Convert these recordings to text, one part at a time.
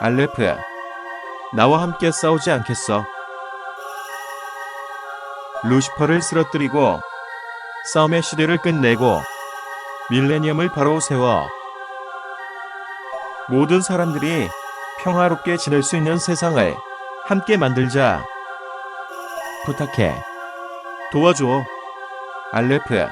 알레프, 나와 함께 싸우지 않겠어? 루시퍼를 쓰러뜨리고 싸움의 시대를 끝내고 밀레니엄을 바로 세워 모든 사람들이 평화롭게 지낼 수 있는 세상을 함께 만들자. 부탁해. 도와줘. 알레프.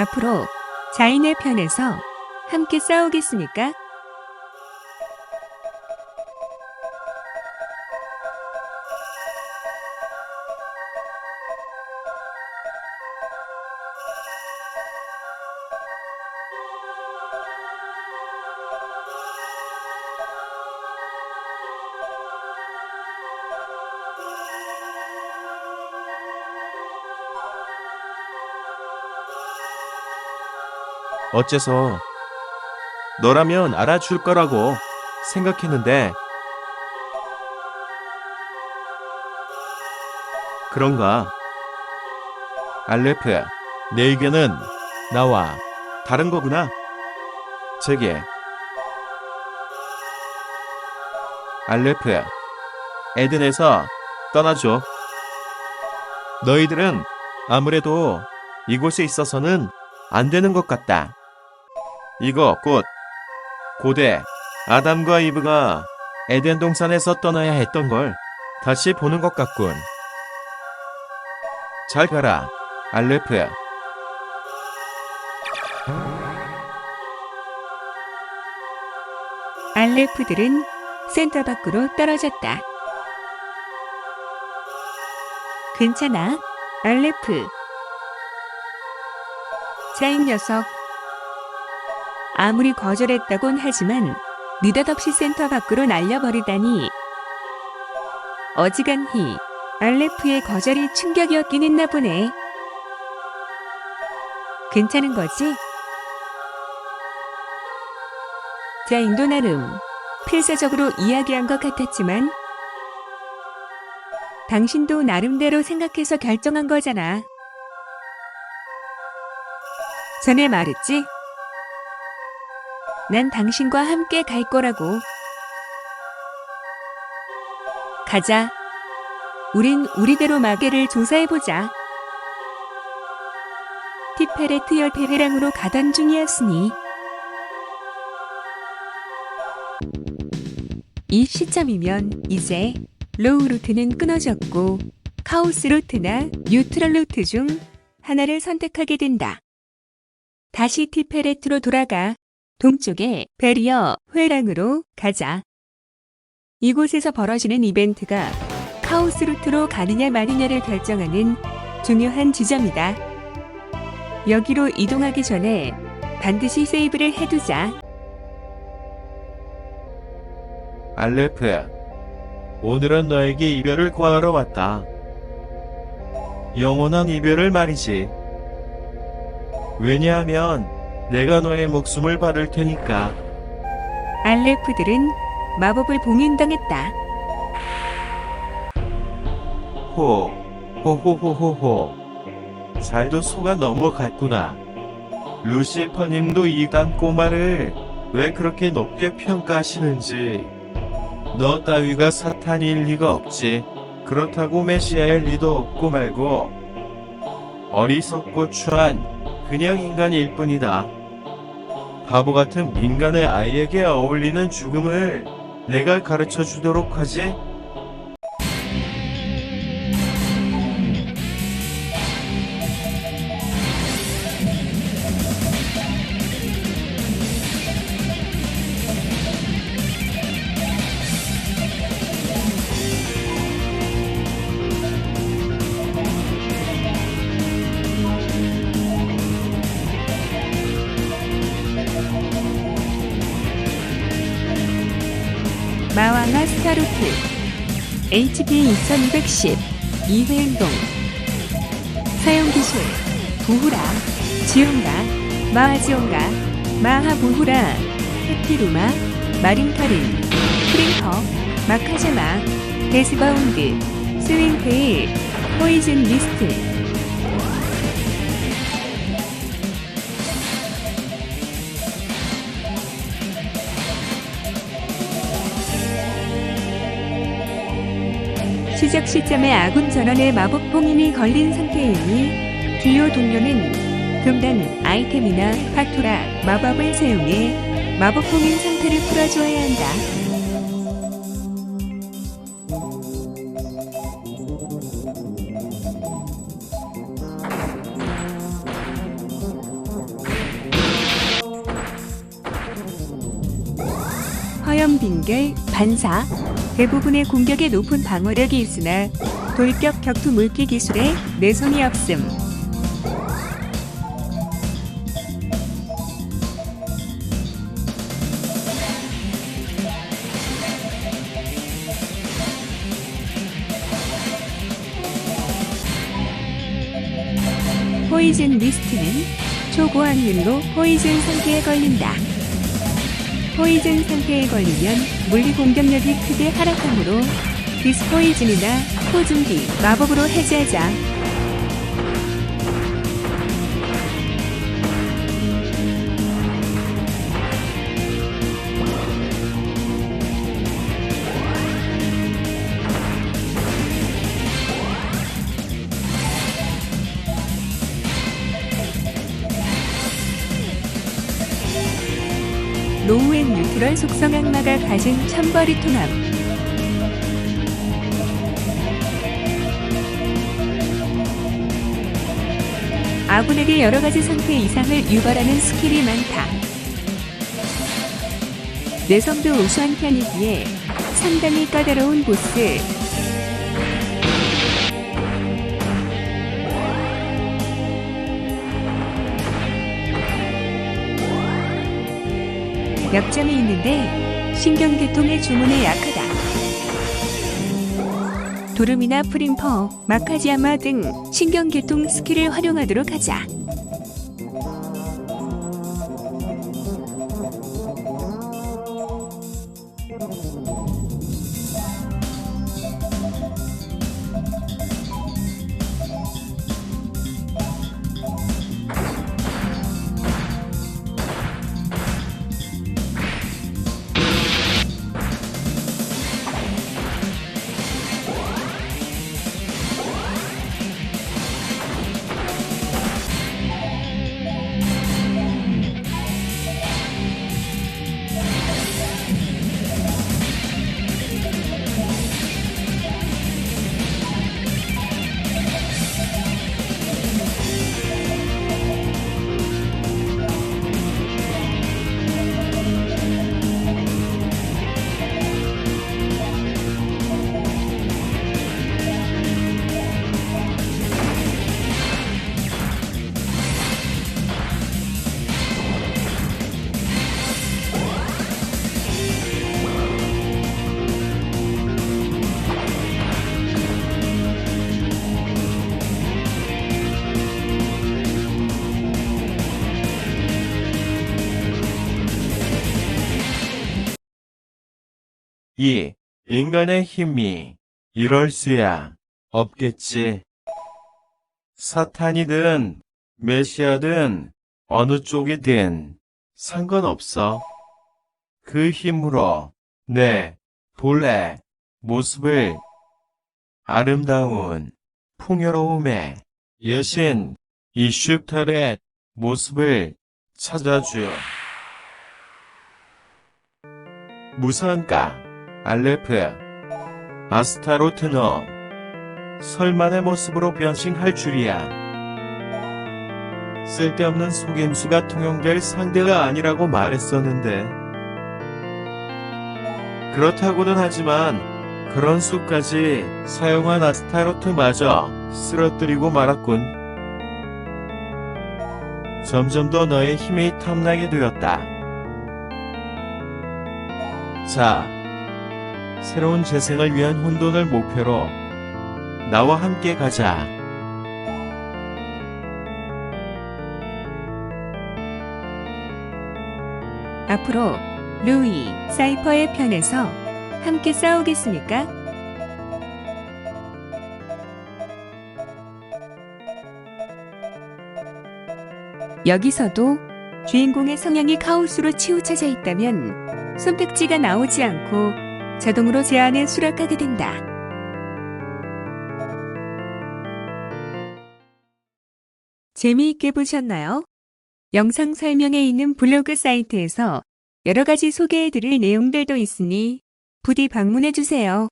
앞으로 자인의 편에서 함께 싸우겠습니까? 어째서 너라면 알아줄 거라고 생각했는데 그런가? 알레프, 내 의견은 나와 다른 거구나. 제게 알레프, 에덴에서 떠나줘. 너희들은 아무래도 이곳에 있어서는 안 되는 것 같다. 이거 곧 고대 아담과 이브가 에덴 동산에서 떠나야 했던 걸 다시 보는 것 같군. 잘 가라, 알레프. 알레프들은 센터 밖으로 떨어졌다. 괜찮아, 알레프. 자인 녀석. 아무리 거절했다곤 하지만 느닷없이 센터 밖으로 날려버리다니. 어지간히 알레프의 거절이 충격이었긴 했나 보네. 괜찮은 거지? 자 인도 나름 필사적으로 이야기한 것 같았지만 당신도 나름대로 생각해서 결정한 거잖아. 전에 말했지? 난 당신과 함께 갈 거라고. 가자. 우린 우리대로 마계를 조사해보자. 티페레트 열패회랑으로 가던 중이었으니 이 시점이면 이제 로우 루트는 끊어졌고 카오스 루트나 뉴트럴 루트 중 하나를 선택하게 된다. 다시 티페레트로 돌아가 동쪽의 베리어 회랑으로 가자. 이곳에서 벌어지는 이벤트가 카오스 루트로 가느냐 마느냐를 결정하는 중요한 지점이다. 여기로 이동하기 전에 반드시 세이브를 해두자. 알레프, 오늘은 너에게 이별을 구하러 왔다. 영원한 이별을 말이지. 왜냐하면 내가 너의 목숨을 바를 테니까. 알레프들은 마법을 봉인당했다. 호, 호호호호호. 잘도 속아 넘어갔구나. 루시퍼님도 이단 꼬마를 왜 그렇게 높게 평가하시는지. 너 따위가 사탄일 리가 없지. 그렇다고 메시아일 리도 없고 말고. 어리석고 추한 그냥 인간일 뿐이다. 바보 같은 인간의 아이에게 어울리는 죽음을 내가 가르쳐 주도록 하지. 마왕아 스타루트. HP 2210 이회행동. 사용기술 부후라 지온가 마하지온가 마하부후라 해피루마 마린카린 프링커 마카제마 데스바운드 스윙테일 포이즌 리스트 시점에 아군 전원의 마법 봉인이 걸린 상태이니 주요 동료는 금단 아이템이나 파토라 마법을 사용해 마법 봉인 상태를 풀어주어야 한다. 화염 빙결, 반사, 대부분의 공격에 높은 방어력이 있으나 돌격 격투 물기 기술에 내손이 없음. 포이즌 리스트는 초고확률로 포이즌 상태에 걸린다. 포이즌 상태에 걸리면 물리 공격력이 크게 하락하므로 디스포이즌이나 포준기 마법으로 해제하자. 노후엔 뉴트럴 속성 악마가 가진 천벌이 통함. 아군에게 여러 가지 상태 이상을 유발하는 스킬이 많다. 내성도 우수한 편이기에 상당히 까다로운 보스. 약점이 있는데 신경계통의 주문에 약하다. 도름이나 프림퍼, 마카지아마 등 신경계통 스킬을 활용하도록 하자. 이 인간의 힘이 이럴 수야 없겠지. 사탄이든 메시아든 어느 쪽이든 상관없어. 그 힘으로 내 본래 모습을 아름다운 풍요로움의 여신 이슈탈의 모습을 찾아줘. 무상가 알레프 아스타로트 너 설만의 모습으로 변신할 줄이야. 쓸데없는 속임수가 통용될 상대가 아니라고 말했었는데 그렇다고는 하지만 그런 수까지 사용한 아스타로트마저 쓰러뜨리고 말았군. 점점 더 너의 힘이 탐나게 되었다. 자, 새로운 재생을 위한 혼돈을 목표로 나와 함께 가자. 앞으로 루이, 사이퍼의 편에서 함께 싸우겠습니까? 여기서도 주인공의 성향이 카오스로 치우쳐져 있다면 선택지가 나오지 않고 자동으로 제안에 수락하게 된다. 재미있게 보셨나요? 영상 설명에 있는 블로그 사이트에서 여러 가지 소개해드릴 내용들도 있으니 부디 방문해주세요.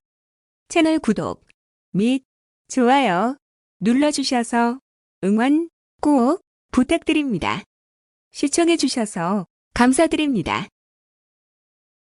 채널 구독 및 좋아요 눌러주셔서 응원 꼭 부탁드립니다. 시청해주셔서 감사드립니다.